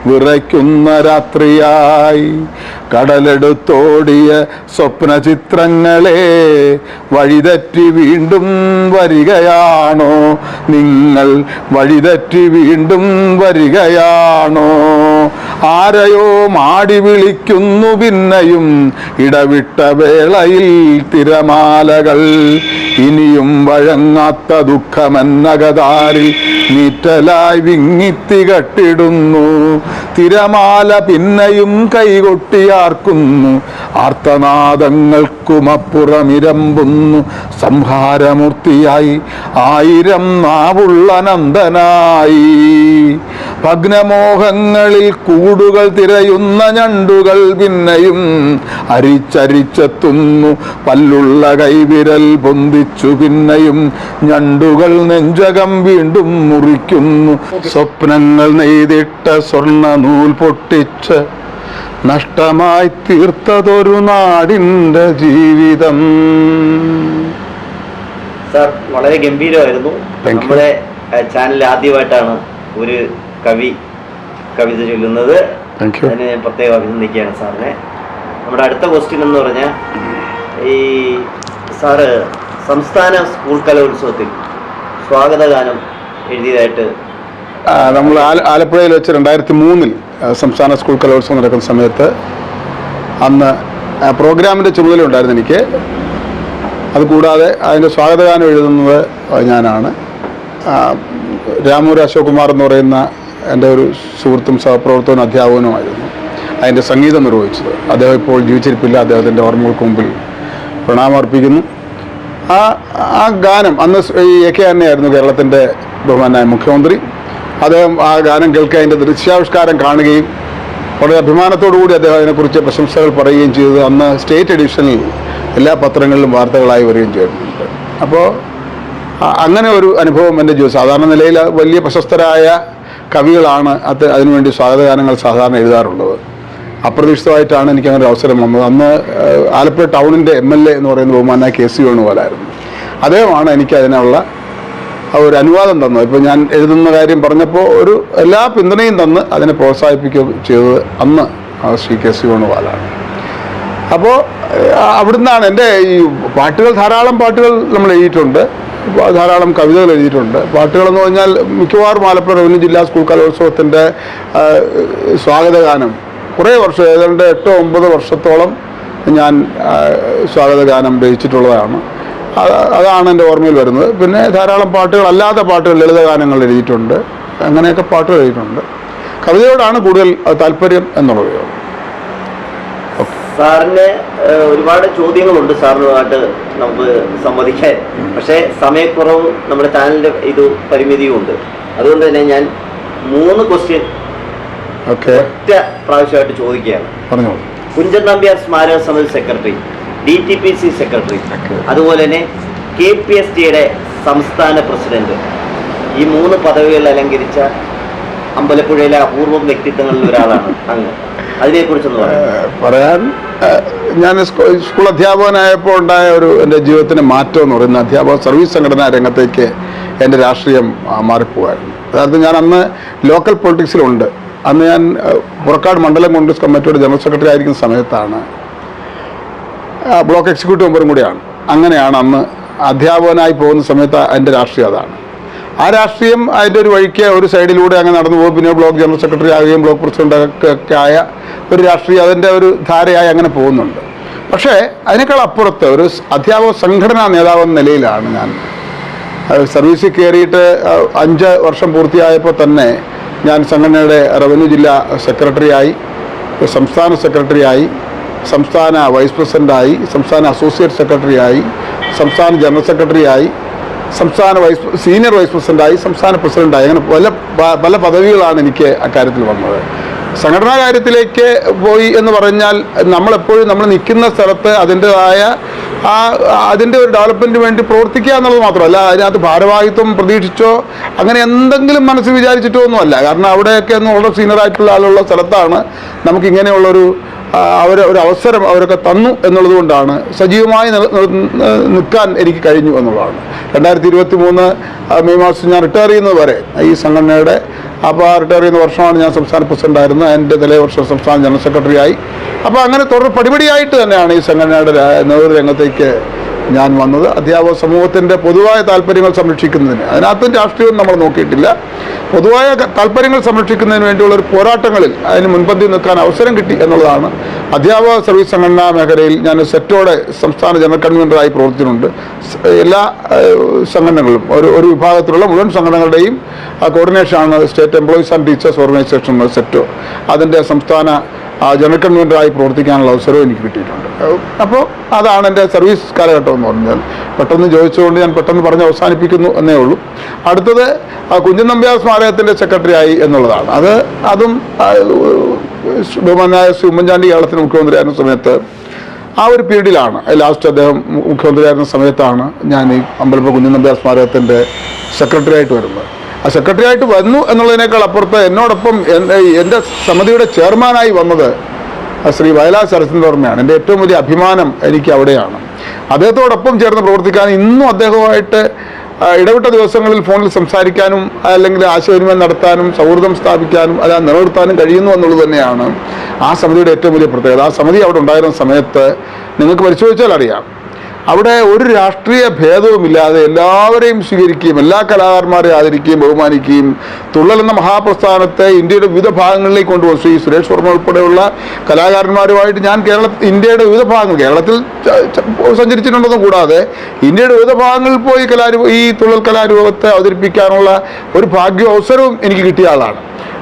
വിറയ്ക്കുന്ന രാത്രിയായി. കടലെടുത്തോടിയ സ്വപ്ന ചിത്രങ്ങളെ വഴിതെറ്റി വീണ്ടും വരികയാണോ? നിങ്ങൾ വഴിതെറ്റി വീണ്ടും വരികയാണോ? ആരെയോ മാടി വിളിക്കുന്നു പിന്നെയും ഇടവിട്ട വേളയിൽ തിരമാലകൾ. ഇനിയും വഴങ്ങാത്ത ദുഃഖമെന്നകതാരിൽ നീറ്റലായി വിങ്ങിത്തികട്ടിടുന്നു. തിരമാല പിന്നെയും കൈകൊട്ടിയാർക്കുന്നു ആർത്തനാദങ്ങൾക്കുമപ്പുറമിരമ്പുന്നു. സംഹാരമൂർത്തിയായി ആയിരം നാവുള്ള നന്ദനായി ഭഗ്നമോഹങ്ങളിൽ കൂടുകൾ തിരയുന്ന ഞണ്ടുകൾ പിന്നെയും അരിച്ചരിച്ചെത്തുന്നു. പല്ലുള്ള കൈവിരൽ പൊന്തിച്ചു പിന്നെയും ഞണ്ടുകൾ നെഞ്ചകം വീണ്ടും മുറിക്കുന്നു. സ്വപ്നങ്ങൾ നെയ്തിട്ട സ്വർണ നൂൽ പൊട്ടിച്ച് നഷ്ടമായി തീർത്തതൊരു നാടിന്റെ ജീവിതം. സാർ വളരെ ഗംഭീരമായിരുന്നു. നമ്മുടെ ചാനൽ ആദ്യമായിട്ടാണ് ഒരു കവി കവിത ചൊല്ലുന്നത്. അതിന് ഞാൻ പ്രത്യേകം അഭിനന്ദിക്കുകയാണ് സാറിനെ. നമ്മുടെ അടുത്ത ക്വസ്റ്റ്യൻ എന്ന് പറഞ്ഞാൽ ഈ സാറ് സംസ്ഥാന സ്കൂൾ കലോത്സവത്തിൽ സ്വാഗതഗാനം എഴുതിയതായിട്ട് നമ്മൾ ആലപ്പുഴയിൽ വെച്ച് രണ്ടായിരത്തി മൂന്നിൽ സംസ്ഥാന സ്കൂൾ കലോത്സവം നടക്കുന്ന സമയത്ത് അന്ന് പ്രോഗ്രാമിന്റെ ചുമതല ഉണ്ടായിരുന്നു എനിക്ക്. അതുകൂടാതെ അതിന്റെ സ്വാഗതഗാനം എഴുതുന്നത് ഞാനാണ്. രാമൂര് അശോക് കുമാർ എന്ന് പറയുന്ന എന്റെ ഒരു സുഹൃത്തും സഹപ്രവർത്തകനും അധ്യാപകനുമായിരുന്നു. അതിന്റെ സംഗീതം നിർവഹിച്ചത്. അദ്ദേഹം ഇപ്പോൾ ജീവിച്ചിരിപ്പില്ല. അദ്ദേഹത്തിന്റെ ഓർമ്മകൾക്ക് മുമ്പിൽ പ്രണാമം അർപ്പിക്കുന്നു. ആ ആ ഗാനം അന്ന് ഈ എ കെ ആയിരുന്നു കേരളത്തിന്റെ ബഹുമാനായ മുഖ്യമന്ത്രി. അദ്ദേഹം ആ ഗാനം കേൾക്കുക അതിന്റെ ദൃശ്യാവിഷ്കാരം കാണുകയും വളരെ അഭിമാനത്തോടു കൂടി അദ്ദേഹം അതിനെക്കുറിച്ച് പ്രശംസകൾ പറയുകയും ചെയ്തത് അന്ന് സ്റ്റേറ്റ് എഡിഷനിൽ എല്ലാ പത്രങ്ങളിലും വാർത്തകളായി വരികയും ചെയ്തിട്ടുണ്ട്. അപ്പോൾ അങ്ങനെ ഒരു അനുഭവം എന്റെ ജീവിതം സാധാരണ നിലയിൽ വലിയ പ്രശസ്തരായ കവികളാണ് അത് അതിനുവേണ്ടി സ്വാഗതഗാനങ്ങൾ സാധാരണ എഴുതാറുള്ളത്. അപ്രതീക്ഷിതമായിട്ടാണ് എനിക്ക് അങ്ങനെ ഒരു അവസരം വന്നത്. അന്ന് ആലപ്പുഴ ടൗണിന്റെ എം എൽ എ എന്ന് പറയുന്ന ബഹുമാന കെ സി വേണുപോലായിരുന്നു അദ്ദേഹമാണ് എനിക്ക് അതിനുള്ള ഒരു അനുവാദം തന്നു. ഇപ്പോൾ ഞാൻ എഴുതുന്ന കാര്യം പറഞ്ഞപ്പോൾ ഒരു എല്ലാ പിന്തുണയും തന്ന് അതിനെ പ്രോത്സാഹിപ്പിക്കുകയും ചെയ്തത് അന്ന് ശ്രീ കെ സി വേണുപാലാണ് അപ്പോൾ അവിടുന്നാണ് എന്റെ ഈ പാട്ടുകൾ ധാരാളം പാട്ടുകൾ നമ്മൾ എഴുതിയിട്ടുണ്ട്. ഇപ്പൊ ധാരാളം കവിതകൾ എഴുതിയിട്ടുണ്ട്. പാട്ടുകളെന്ന് പറഞ്ഞാൽ മിക്കവാറും ആലപ്പുഴ റവന്യൂ ജില്ലാ സ്കൂൾ കലോത്സവത്തിന്റെ സ്വാഗതഗാനം. കുറേ വർഷം ഏതാണ്ട് എട്ടോ ഒമ്പത് വർഷത്തോളം ഞാൻ സ്വാഗതഗാനം രചിച്ചിട്ടുള്ളതാണ്. അതാണ് എന്റെ ഓർമ്മയിൽ വരുന്നത്. പിന്നെ ധാരാളം പാട്ടുകൾ അല്ലാത്ത പാട്ടുകൾ ലളിതഗാനങ്ങൾ എഴുതിയിട്ടുണ്ട്. അങ്ങനെയൊക്കെ പാട്ടുകൾ എഴുതിയിട്ടുണ്ട്. കവിതയോടാണ് കൂടുതൽ താല്പര്യം എന്നുള്ളത്. സാറിന് ഒരുപാട് ചോദ്യങ്ങളുണ്ട് സാറിനുമായിട്ട് നമുക്ക് സംവദിക്കാൻ. പക്ഷേ സമയക്കുറവ് നമ്മുടെ ചാനലിന്റെ ഇത് പരിമിതിയും ഉണ്ട് അതുകൊണ്ട് തന്നെ ഞാൻ മൂന്ന് ക്വസ്റ്റ്യൻ ഒറ്റ പ്രാവശ്യമായിട്ട് ചോദിക്കുകയാണ്. കുഞ്ചൻ നമ്പ്യാർ സ്മാരക സമിതി secretary D T P C secretary. അതുപോലെ തന്നെ കെ പി എസ് ടിയുടെ സംസ്ഥാന പ്രസിഡന്റ്. ഈ മൂന്ന് പദവികൾ അലങ്കരിച്ച അമ്പലപ്പുഴയിലെ അപൂർവം വ്യക്തിത്വങ്ങളിൽ ഒരാളാണ് അങ്ങ്. അതിനെക്കുറിച്ചൊന്ന് പറയാൻ ഞാൻ സ്കൂ- സ്കൂൾ അധ്യാപകനായപ്പോൾ ഉണ്ടായ ഒരു എന്റെ ജീവിതത്തിന് മാറ്റം എന്ന് പറയുന്ന അധ്യാപക സർവീസ് സംഘടനാ രംഗത്തേക്ക് എന്റെ രാഷ്ട്രീയം മാറിപ്പോകായിരുന്നു അതായത് ഞാൻ അന്ന് ലോക്കൽ പൊളിറ്റിക്സിലുണ്ട്. അന്ന് ഞാൻ പുറക്കാട് മണ്ഡലം കോൺഗ്രസ് കമ്മിറ്റിയുടെ ജനറൽ സെക്രട്ടറി ആയിരിക്കുന്ന സമയത്താണ് ബ്ലോക്ക് എക്സിക്യൂട്ടീവ് മെമ്പറും കൂടിയാണ്. അങ്ങനെയാണ് അന്ന് അധ്യാപകനായി പോകുന്ന സമയത്ത് അതിന്റെ രാഷ്ട്രീയം അതാണ്. ആ രാഷ്ട്രീയം അതിന്റെ ഒരു വഴിക്ക് ഒരു സൈഡിലൂടെ അങ്ങ് നടന്നു പോകും. പിന്നെ ബ്ലോക്ക് ജനറൽ സെക്രട്ടറി ആകുകയും ബ്ലോക്ക് പ്രസിഡന്റ് ഒക്കെ ആയ ഒരു രാഷ്ട്രീയം അതിന്റെ ഒരു ധാരയായി അങ്ങനെ പോകുന്നുണ്ട്. പക്ഷേ അതിനേക്കാൾ അപ്പുറത്ത് ഒരു അധ്യാപക സംഘടനാ നേതാവ് എന്ന നിലയിലാണ് ഞാൻ. സർവീസിൽ കയറിയിട്ട് അഞ്ച് വർഷം പൂർത്തിയായപ്പോൾ തന്നെ ഞാൻ സംഘടനയുടെ റവന്യൂ ജില്ലാ സെക്രട്ടറിയായി സംസ്ഥാന സെക്രട്ടറിയായി സംസ്ഥാന വൈസ് പ്രസിഡന്റായി സംസ്ഥാന അസോസിയേറ്റ് സെക്രട്ടറിയായി സംസ്ഥാന ജനറൽ സെക്രട്ടറിയായി സംസ്ഥാന വൈസ് സീനിയർ വൈസ് പ്രസിഡന്റായി സംസ്ഥാന പ്രസിഡന്റായി അങ്ങനെ പല പല പദവികളാണ് എനിക്ക് അക്കാര്യത്തിൽ വന്നത്. സംഘടനാ കാര്യത്തിലേക്ക് പോയി എന്ന് പറഞ്ഞാൽ നമ്മളെപ്പോഴും നമ്മൾ നിൽക്കുന്ന സ്ഥലത്ത് അതിന്റെതായ ആ അതിന്റെ ഒരു ഡെവലപ്മെന്റിന് വേണ്ടി പ്രവർത്തിക്കുക എന്നുള്ളത് മാത്രമല്ല അതിനകത്ത് ഭാരവാഹിത്വം പ്രതീക്ഷിച്ചോ അങ്ങനെ എന്തെങ്കിലും മനസ്സിൽ വിചാരിച്ചിട്ടോ ഒന്നുമല്ല. കാരണം അവിടെയൊക്കെ ഒന്ന് സീനിയർ ആയിട്ടുള്ള ആളുള്ള സ്ഥലത്താണ് നമുക്ക് ഇങ്ങനെയുള്ളൊരു അവർ ഒരു അവസരം അവരൊക്കെ തന്നു എന്നുള്ളത് കൊണ്ടാണ് സജീവമായി നിൽക്കാൻ എനിക്ക് കഴിഞ്ഞു എന്നുള്ളതാണ്. രണ്ടായിരത്തി ഇരുപത്തി മൂന്ന് മെയ് മാസം ഞാൻ റിട്ടയർ ചെയ്യുന്നത് വരെ ഈ സംഘടനയുടെ അപ്പോൾ ആ റിട്ടയർ ചെയ്യുന്ന വർഷമാണ് ഞാൻ സംസ്ഥാന പ്രസിഡന്റ് ആയിരുന്നത്. എന്റെ തലേ വർഷം സംസ്ഥാന ജനറൽ സെക്രട്ടറി ആയി അപ്പോൾ അങ്ങനെ തുടർ പടിപടിയായിട്ട് തന്നെയാണ് ഈ സംഘടനയുടെ നേതൃരംഗത്തേക്ക് ഞാൻ വന്നത് അധ്യാപക സമൂഹത്തിന്റെ പൊതുവായ താല്പര്യങ്ങൾ സംരക്ഷിക്കുന്നതിന്. അതിനകത്തും രാഷ്ട്രീയവും നമ്മൾ നോക്കിയിട്ടില്ല. പൊതുവായ താല്പര്യങ്ങൾ സംരക്ഷിക്കുന്നതിന് വേണ്ടിയുള്ള ഒരു പോരാട്ടങ്ങളിൽ അതിന് മുൻപന്തി നിൽക്കാൻ അവസരം കിട്ടി എന്നുള്ളതാണ് അധ്യാപക സർവീസ് സംഘടനാ മേഖലയിൽ ഞാൻ സെറ്റോടെ സംസ്ഥാന ജനറൽ കൺവീനറായി പ്രവർത്തിച്ചിട്ടുണ്ട്. എല്ലാ സംഘടനകളും ഒരു ഒരു വിഭാഗത്തിലുള്ള മുഴുവൻ സംഘടനകളുടെയും കോർഡിനേഷനാണ് state employees and teachers organisation SETO. അതിന്റെ സംസ്ഥാന ജനറൽ കൺവീനറായി പ്രവർത്തിക്കാനുള്ള അവസരവും എനിക്ക് കിട്ടിയിട്ടുണ്ട്. അപ്പോൾ അതാണ് എന്റെ സർവീസ് കാലഘട്ടം എന്ന് പറഞ്ഞാൽ പെട്ടെന്ന് ചോദിച്ചുകൊണ്ട് ഞാൻ പെട്ടെന്ന് പറഞ്ഞ് അവസാനിപ്പിക്കുന്നു എന്നേ ഉള്ളൂ. അടുത്തത് ആ, കുഞ്ചൻ നമ്പ്യാർ സ്മാരകത്തിന്റെ സെക്രട്ടറി ആയി എന്നുള്ളതാണ്. അത് അതും ബഹുമാനായ ശ്രീ ഉമ്മൻചാണ്ടി കേരളത്തിന് മുഖ്യമന്ത്രിയായിരുന്ന സമയത്ത് ആ ഒരു പീരീഡിലാണ് ലാസ്റ്റ് അദ്ദേഹം മുഖ്യമന്ത്രിയായിരുന്ന സമയത്താണ് ഞാൻ ഈ അമ്പലപ്പുഴ കുഞ്ഞൻ നമ്പ്യാർ സ്മാരകത്തിന്റെ സെക്രട്ടറി ആയിട്ട് വരുന്നത്. സെക്രട്ടറി ആയിട്ട് വന്നു എന്നുള്ളതിനേക്കാൾ അപ്പുറത്ത് എന്നോടൊപ്പം എന്റെ സമിതിയുടെ ചെയർമാനായി വന്നത് ശ്രീ വയലാർ ശരത്ചന്ദ്രവർമ്മയാണ്. എന്റെ ഏറ്റവും വലിയ അഭിമാനം എനിക്ക് അവിടെയാണ്. അദ്ദേഹത്തോടൊപ്പം ചേർന്ന് പ്രവർത്തിക്കാൻ ഇന്നും അദ്ദേഹവുമായിട്ട് ഇടവിട്ട ദിവസങ്ങളിൽ ഫോണിൽ സംസാരിക്കാനും അല്ലെങ്കിൽ ആശയവിനിമയം നടത്താനും സൗഹൃദം സ്ഥാപിക്കാനും അത് നിലനിർത്താനും കഴിയുന്നു എന്നുള്ളത് തന്നെയാണ് ആ സമിതിയുടെ ഏറ്റവും വലിയ പ്രത്യേകത. ആ സമിതി അവിടെ ഉണ്ടായിരുന്ന സമയത്ത് നിങ്ങൾക്ക് പരിശോധിച്ചാൽ അറിയാം. അവിടെ ഒരു രാഷ്ട്രീയ ഭേദവുമില്ലാതെ എല്ലാവരെയും സ്വീകരിക്കുകയും എല്ലാ കലാകാരന്മാരെയും ആദരിക്കുകയും ബഹുമാനിക്കുകയും തുള്ളൽ എന്ന മഹാപ്രസ്ഥാനത്തെ ഇന്ത്യയുടെ വിവിധ ഭാഗങ്ങളിലേക്ക് കൊണ്ടുപോകും. ശ്രീ സുരേഷ് വർമ്മ ഉൾപ്പെടെയുള്ള കലാകാരന്മാരുമായിട്ട് ഞാൻ കേരള ഇന്ത്യയുടെ വിവിധ ഭാഗങ്ങൾ കേരളത്തിൽ സഞ്ചരിച്ചിട്ടുണ്ടെന്നും കൂടാതെ ഇന്ത്യയുടെ വിവിധ ഭാഗങ്ങളിൽ പോയി കലാരൂ ഈ തുള്ളൽ കലാരൂപത്തെ അവതരിപ്പിക്കാനുള്ള ഒരു ഭാഗ്യ അവസരവും എനിക്ക് കിട്ടിയ ആളാണ്.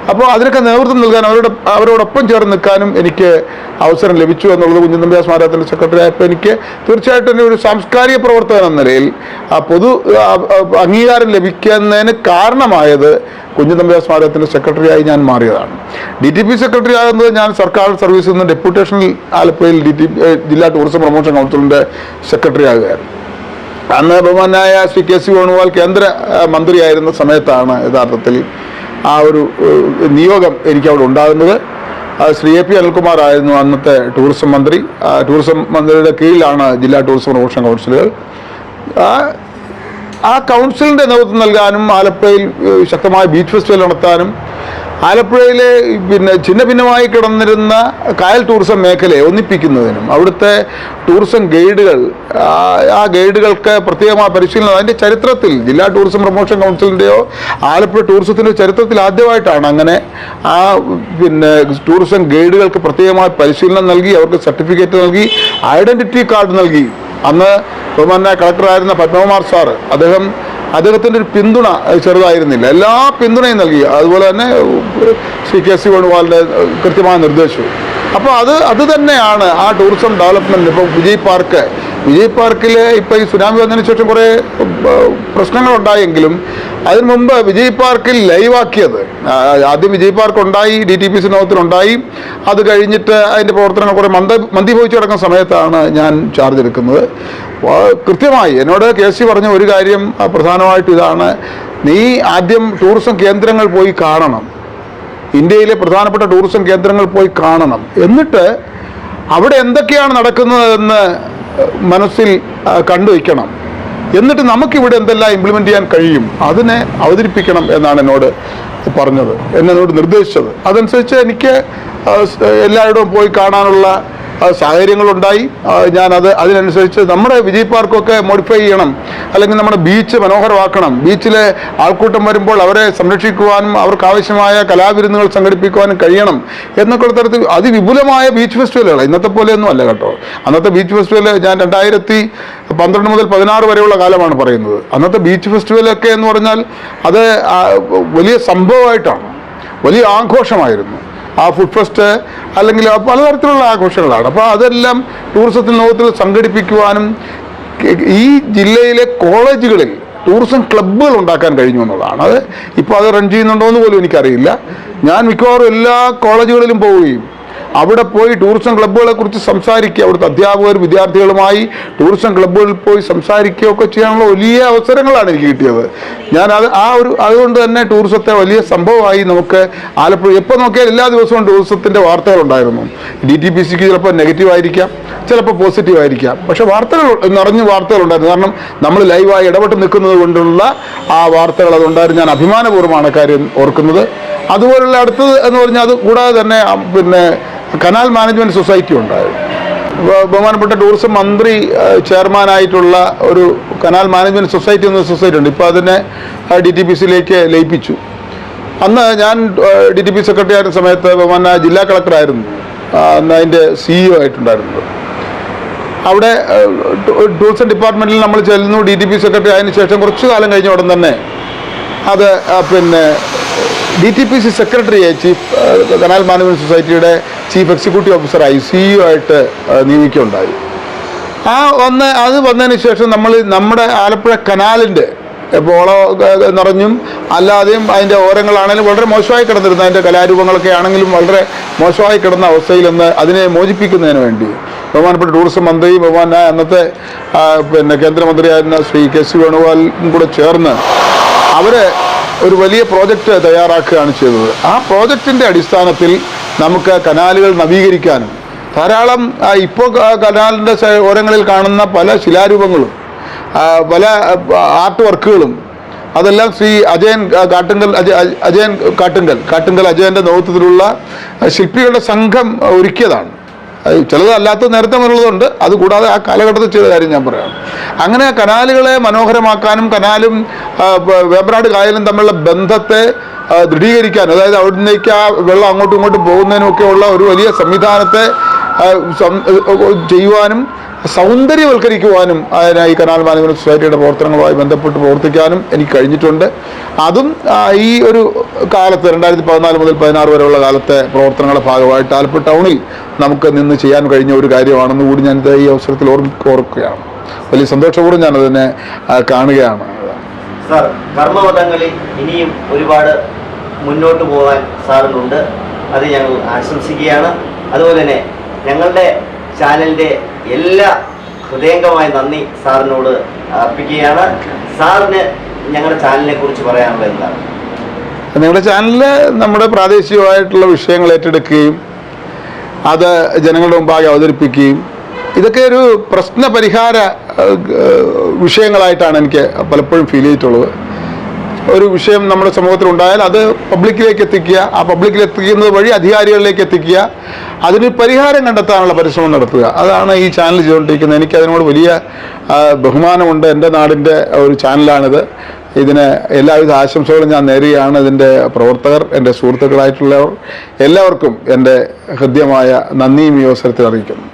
അപ്പോൾ അതിനൊക്കെ നേതൃത്വം നൽകാൻ അവരുടെ അവരോടൊപ്പം ചേർന്ന് നിൽക്കാനും എനിക്ക് അവസരം ലഭിച്ചു എന്നുള്ളത് കുഞ്ഞനമ്പ്യാർ സ്മാരകത്തിന്റെ സെക്രട്ടറി ആയപ്പോൾ എനിക്ക് തീർച്ചയായിട്ടും എന്റെ ഒരു സാംസ്കാരിക പ്രവർത്തകൻ എന്ന നിലയിൽ പൊതു അംഗീകാരം ലഭിക്കുന്നതിന് കാരണമായത് കുഞ്ഞനമ്പ്യാർ സ്മാരകത്തിന്റെ സെക്രട്ടറിയായി ഞാൻ മാറിയതാണ്. ഡി ടി പി സെക്രട്ടറി ആകുന്നത് ഞാൻ സർക്കാർ സർവീസിൽ നിന്ന് ഡെപ്യൂട്ടേഷനിൽ ആലപ്പുഴയിൽ ഡി ടി ജില്ലാ ടൂറിസം പ്രൊമോഷൻ കൗൺസിലിന്റെ സെക്രട്ടറി ആകുകയായിരുന്നു. അന്ന് ബഹുമാനായ ശ്രീ കെ സി വേണുഗോപാൽ കേന്ദ്ര മന്ത്രിയായിരുന്ന സമയത്താണ് യഥാർത്ഥത്തിൽ ആ ഒരു നിയോഗം എനിക്ക് അവിടെ ഉണ്ടാകുന്നത് ശ്രീ എ പി അനിൽകുമാർ ആയിരുന്നു അന്നത്തെ ടൂറിസം മന്ത്രി. ടൂറിസം മന്ത്രിയുടെ കീഴിലാണ് ജില്ലാ ടൂറിസം പ്രൊമോഷൻ കൗൺസിലുകൾ. ആ കൗൺസിലിന്റെ നേതൃത്വം നൽകാനും ആലപ്പുഴയിൽ ശക്തമായ ബീച്ച് ഫെസ്റ്റിവൽ നടത്താനും ആലപ്പുഴയിലെ പിന്നെ ഛിന്ന ഭിന്നമായി കിടന്നിരുന്ന കായൽ ടൂറിസം മേഖലയെ ഒന്നിപ്പിക്കുന്നതിനും അവിടുത്തെ ടൂറിസം ഗൈഡുകൾ ആ- ഗൈഡുകൾക്ക് പ്രത്യേകമായ പരിശീലനം അതിന്റെ ചരിത്രത്തിൽ ജില്ലാ ടൂറിസം പ്രൊമോഷൻ കൗൺസിലിന്റെയോ ആലപ്പുഴ ടൂറിസത്തിന്റെ ചരിത്രത്തിൽ ആദ്യമായിട്ടാണ് അങ്ങനെ ആ പിന്നെ ടൂറിസം ഗൈഡുകൾക്ക് പ്രത്യേകമായ പരിശീലനം നൽകി അവർക്ക് സർട്ടിഫിക്കറ്റ് നൽകി ഐഡന്റിറ്റി കാർഡ് നൽകി. അന്ന് ബഹുമാനായ കളക്ടറായിരുന്ന പത്മകുമാർ സാർ അദ്ദേഹം അദ്ദേഹത്തിന്റെ ഒരു പിന്തുണ ചെറുതായിരുന്നില്ല. എല്ലാ പിന്തുണയും നൽകി. അതുപോലെ തന്നെ ശ്രീ കെ സി വേണുഗോപാലിന്റെ കൃത്യമായ നിർദ്ദേശവും. അപ്പോൾ അത് അത് തന്നെയാണ് ആ ടൂറിസം ഡെവലപ്മെന്റ് ഇപ്പോൾ വിജയ് പാർക്ക് വിജയ് പാർക്കിൽ ഇപ്പോൾ ഈ സുനാമി വന്നതിന് ശേഷം കുറേ പ്രശ്നങ്ങളുണ്ടായെങ്കിലും അതിനു മുമ്പ് വിജയ് പാർക്കിൽ ലൈവാക്കിയത് ആദ്യം വിജയ് പാർക്ക് ഉണ്ടായി ഡി ടി പി സി അത് കഴിഞ്ഞിട്ട് അതിന്റെ പ്രവർത്തനങ്ങൾ കുറേ മന്ദ മന്ദിഭവിച്ചു കിടക്കുന്ന സമയത്താണ് ഞാൻ ചാർജ് എടുക്കുന്നത്. കൃത്യമായി എന്നോട് കെ സി പറഞ്ഞ ഒരു കാര്യം പ്രധാനമായിട്ടും ഇതാണ്. നീ ആദ്യം ടൂറിസം കേന്ദ്രങ്ങൾ പോയി കാണണം. ഇന്ത്യയിലെ പ്രധാനപ്പെട്ട ടൂറിസം കേന്ദ്രങ്ങൾ പോയി കാണണം. എന്നിട്ട് അവിടെ എന്തൊക്കെയാണ് നടക്കുന്നതെന്ന് മനസ്സിൽ കണ്ടുവയ്ക്കണം. എന്നിട്ട് നമുക്കിവിടെ എന്തെല്ലാം ഇംപ്ലിമെന്റ് ചെയ്യാൻ കഴിയും അതിനെ അവതരിപ്പിക്കണം എന്നാണ് എന്നോട് പറഞ്ഞത് എന്നോട് നിർദ്ദേശിച്ചത്. അതനുസരിച്ച് എനിക്ക് എല്ലായിടവും പോയി കാണാനുള്ള സാഹചര്യങ്ങളുണ്ടായി. ഞാനത് അതിനനുസരിച്ച് നമ്മുടെ വിജയ് പാർക്കൊക്കെ മോഡിഫൈ ചെയ്യണം. അല്ലെങ്കിൽ നമ്മുടെ ബീച്ച് മനോഹരമാക്കണം. ബീച്ചിലെ ആൾക്കൂട്ടം വരുമ്പോൾ അവരെ സംരക്ഷിക്കുവാനും അവർക്ക് ആവശ്യമായ കലാവിരുന്നുകൾ സംഘടിപ്പിക്കുവാനും കഴിയണം എന്നൊക്കെ തരത്തിൽ അതിവിപുലമായ ബീച്ച് ഫെസ്റ്റിവലുകൾ ഇന്നത്തെ പോലെയൊന്നും അല്ല കേട്ടോ. അന്നത്തെ ബീച്ച് ഫെസ്റ്റിവൽ ഞാൻ രണ്ടായിരത്തി പന്ത്രണ്ട് മുതൽ പതിനാറ് വരെയുള്ള കാലമാണ് പറയുന്നത്. അന്നത്തെ ബീച്ച് ഫെസ്റ്റിവലൊക്കെ എന്ന് പറഞ്ഞാൽ അത് വലിയ സംഭവമായിട്ടാണ്. വലിയ ആഘോഷമായിരുന്നു. ആ ഫുഡ് ഫെസ്റ്റ് അല്ലെങ്കിൽ പലതരത്തിലുള്ള ആഘോഷങ്ങളാണ്. അപ്പോൾ അതെല്ലാം ടൂറിസത്തിൽ ലോകത്തിൽ സംഘടിപ്പിക്കുവാനും ഈ ജില്ലയിലെ കോളേജുകളിൽ ടൂറിസം ക്ലബ്ബുകൾ ഉണ്ടാക്കാൻ കഴിഞ്ഞു എന്നുള്ളതാണ് അത് ഇപ്പോൾ അത് റൺ ചെയ്യുന്നുണ്ടോ എന്ന് പോലും എനിക്കറിയില്ല. ഞാൻ മിക്കവാറും എല്ലാ കോളേജുകളിലും പോവുകയും അവിടെ പോയി ടൂറിസം ക്ലബ്ബുകളെ കുറിച്ച് സംസാരിക്കുക. അവിടുത്തെ അധ്യാപകർ വിദ്യാർത്ഥികളുമായി ടൂറിസം ക്ലബ്ബുകളിൽ പോയി സംസാരിക്കുകയൊക്കെ ചെയ്യാനുള്ള വലിയ അവസരങ്ങളാണ് എനിക്ക് കിട്ടിയത്. ഞാൻ അത് ആ ഒരു അതുകൊണ്ട് തന്നെ ടൂറിസത്തെ വലിയ സംഭവമായി നമുക്ക് ആലപ്പുഴ എപ്പോൾ നോക്കിയാൽ എല്ലാ ദിവസവും ടൂറിസത്തിന്റെ വാർത്തകളുണ്ടായിരുന്നു. ഡി ടി പി സിക്ക് ചിലപ്പോൾ നെഗറ്റീവ് ആയിരിക്കാം ചിലപ്പോൾ പോസിറ്റീവ് ആയിരിക്കാം. പക്ഷേ വാർത്തകൾ നിറഞ്ഞ വാർത്തകളുണ്ടായിരുന്നു കാരണം നമ്മൾ ലൈവായി ഇടപെട്ട് നിൽക്കുന്നത് കൊണ്ടുള്ള ആ വാർത്തകൾ അതുണ്ടായിരുന്നു. ഞാൻ അഭിമാനപൂർവമാണ് കാര്യം ഓർക്കുന്നത്. അതുപോലുള്ള അടുത്തത് എന്ന് പറഞ്ഞാൽ അത് കൂടാതെ തന്നെ പിന്നെ കനാൽ മാനേജ്മെന്റ് സൊസൈറ്റി ഉണ്ടായിരുന്നു. ബഹുമാനപ്പെട്ട ടൂറിസം മന്ത്രി ചെയർമാനായിട്ടുള്ള ഒരു കനാൽ മാനേജ്മെന്റ് സൊസൈറ്റി എന്ന സൊസൈറ്റി ഉണ്ട്. ഇപ്പോൾ അതിനെ ഡി ടി പി സിയിലേക്ക് ലയിപ്പിച്ചു. അന്ന് ഞാൻ ഡി ടി പി സെക്രട്ടറി ആയിരുന്ന സമയത്ത് ബഹുമാന ജില്ലാ കളക്ടറായിരുന്നു. അന്ന് അതിന്റെ സിഇഒ ആയിട്ടുണ്ടായിരുന്നത്. അവിടെ ടൂറിസം ഡിപ്പാർട്ട്മെന്റിൽ നമ്മൾ ചെല്ലുന്നു. ഡി ടി പി സെക്രട്ടറി ആയതിനു ശേഷം കുറച്ച് കാലം കഴിഞ്ഞ ഉടൻ തന്നെ അത് പിന്നെ ഡി ടി പി സി സെക്രട്ടറിയെ ചീഫ് കനാൽ മാനേജ്മെന്റ് സൊസൈറ്റിയുടെ ചീഫ് എക്സിക്യൂട്ടീവ് ഓഫീസറായി സിഇഒ ആയിട്ട് ഏഹ്, നിയമിക്കുകയുണ്ടായി. ആ വന്ന് അത് വന്നതിന് ശേഷം നമ്മൾ നമ്മുടെ ആലപ്പുഴ കനാലിന്റെ ഏഹ്, നിറഞ്ഞും അല്ലാതെയും അതിന്റെ ഓരങ്ങളാണെങ്കിലും വളരെ മോശമായി കിടന്നിരുന്നു. അതിന്റെ കലാരൂപങ്ങളൊക്കെ ആണെങ്കിലും വളരെ മോശമായി കിടന്ന അവസ്ഥയിൽ നിന്ന് അതിനെ മോചിപ്പിക്കുന്നതിന് വേണ്ടി. ബഹുമാനപ്പെട്ട ടൂറിസം മന്ത്രി ബഹുമാന അന്നത്തെ പിന്നെ കേന്ദ്രമന്ത്രിയായിരുന്ന ശ്രീ കെ സി വേണുഗോപാലും കൂടെ ചേർന്ന് അവർ ഒരു വലിയ പ്രോജക്റ്റ് തയ്യാറാക്കുകയാണ് ചെയ്തത്. ആ പ്രോജക്റ്റിന്റെ അടിസ്ഥാനത്തിൽ നമുക്ക് കനാലുകൾ നവീകരിക്കാനും. ധാരാളം ഇപ്പോൾ കനാലിന്റെ ഓരങ്ങളിൽ കാണുന്ന പല ശിലാരൂപങ്ങളും പല ആർട്ട് വർക്കുകളും അതെല്ലാം ശ്രീ അജയൻ കാട്ടുങ്കൽ അജ അജ- അജയൻ കാട്ടുങ്കൽ കാട്ടുങ്കൽ അജയന്റെ നേതൃത്വത്തിലുള്ള ശില്പികളുടെ സംഘം ഒരുക്കിയതാണ്. ചിലത് അല്ലാത്ത നേരത്തെ മുതലുള്ളതുണ്ട്. അതുകൂടാതെ ആ കാലഘട്ടത്തിൽ ചെയ്ത കാര്യം ഞാൻ പറയാം. അങ്ങനെ കനാലുകളെ മനോഹരമാക്കാനും കനാലും വേമ്പനാട് കായലും തമ്മിലുള്ള ബന്ധത്തെ ആ, ദൃഢീകരിക്കാനും അതായത് അവിടുന്നേക്ക് ആ വെള്ളം അങ്ങോട്ടും ഇങ്ങോട്ടും ഉള്ള ഒരു വലിയ സംവിധാനത്തെ ചെയ്യുവാനും സൗന്ദര്യവൽക്കരിക്കുവാനും അതിനായി കനാൽ മാനേജ്മെന്റ് സൊസൈറ്റിയുടെ പ്രവർത്തനങ്ങളുമായി ബന്ധപ്പെട്ട് പ്രവർത്തിക്കാനും എനിക്ക് കഴിഞ്ഞിട്ടുണ്ട്. അതും ഈ ഒരു കാലത്ത് രണ്ടായിരത്തി പതിനാല് മുതൽ പതിനാറ് വരെയുള്ള കാലത്തെ പ്രവർത്തനങ്ങളുടെ ഭാഗമായിട്ട് ആലപ്പുഴ ടൗണിൽ നമുക്ക് നിന്ന് ചെയ്യാൻ കഴിഞ്ഞ ഒരു കാര്യമാണെന്ന് കൂടി ഞാൻ ഈ അവസരത്തിൽ ഓർക്കുകയാണ്. വലിയ സന്തോഷപൂർവം ഞാനതിനെ കാണുകയാണ്. സാർ കർമ്മപഥങ്ങളിൽ ഇനിയും ഒരുപാട് മുന്നോട്ട് പോകാൻ സാറിനുണ്ട് അത് ഞങ്ങൾ ആശംസിക്കുകയാണ്. അതുപോലെ തന്നെ ഞങ്ങളുടെ ചാനലിന്റെ എല്ലാ ഹൃദയംഗമായ നന്ദി സാറിനോട് അർപ്പിക്കുകയാണ്. സാറിന് ഞങ്ങളുടെ ചാനലിനെ കുറിച്ച് പറയാനുള്ളത് എന്താണ്? നിങ്ങളുടെ ചാനലിൽ നമ്മുടെ പ്രാദേശികമായിട്ടുള്ള വിഷയങ്ങൾ ഏറ്റെടുക്കുകയും അത് ജനങ്ങളുടെ മുമ്പാകെ അവതരിപ്പിക്കുകയും ഇതൊക്കെ ഒരു പ്രശ്ന പരിഹാര വിഷയങ്ങളായിട്ടാണ് എനിക്ക് പലപ്പോഴും ഫീൽ ചെയ്തിട്ടുള്ളത്. ഒരു വിഷയം നമ്മുടെ സമൂഹത്തിൽ ഉണ്ടായാൽ അത് പബ്ലിക്കിലേക്ക് എത്തിക്കുക. ആ പബ്ലിക്കിൽ എത്തിക്കുന്നത് വഴി അധികാരികളിലേക്ക് എത്തിക്കുക. അതിന് പരിഹാരം കണ്ടെത്താനുള്ള പരിശ്രമം നടത്തുക. അതാണ് ഈ ചാനൽ ചെയ്തുകൊണ്ടിരിക്കുന്നത്. എനിക്ക് അതിനോട് വലിയ ബഹുമാനമുണ്ട്. എന്റെ നാടിന്റെ ഒരു ചാനലാണിത് ഇതിന് എല്ലാവിധ ആശംസകളും ഞാൻ നേരുകയാണ്. ഇതിന്റെ പ്രവർത്തകർ എന്റെ സുഹൃത്തുക്കളായിട്ടുള്ളവർ എല്ലാവർക്കും എന്റെ ഹൃദ്യമായ നന്ദിയും ഈ അവസരത്തിൽ അറിയിക്കുന്നു.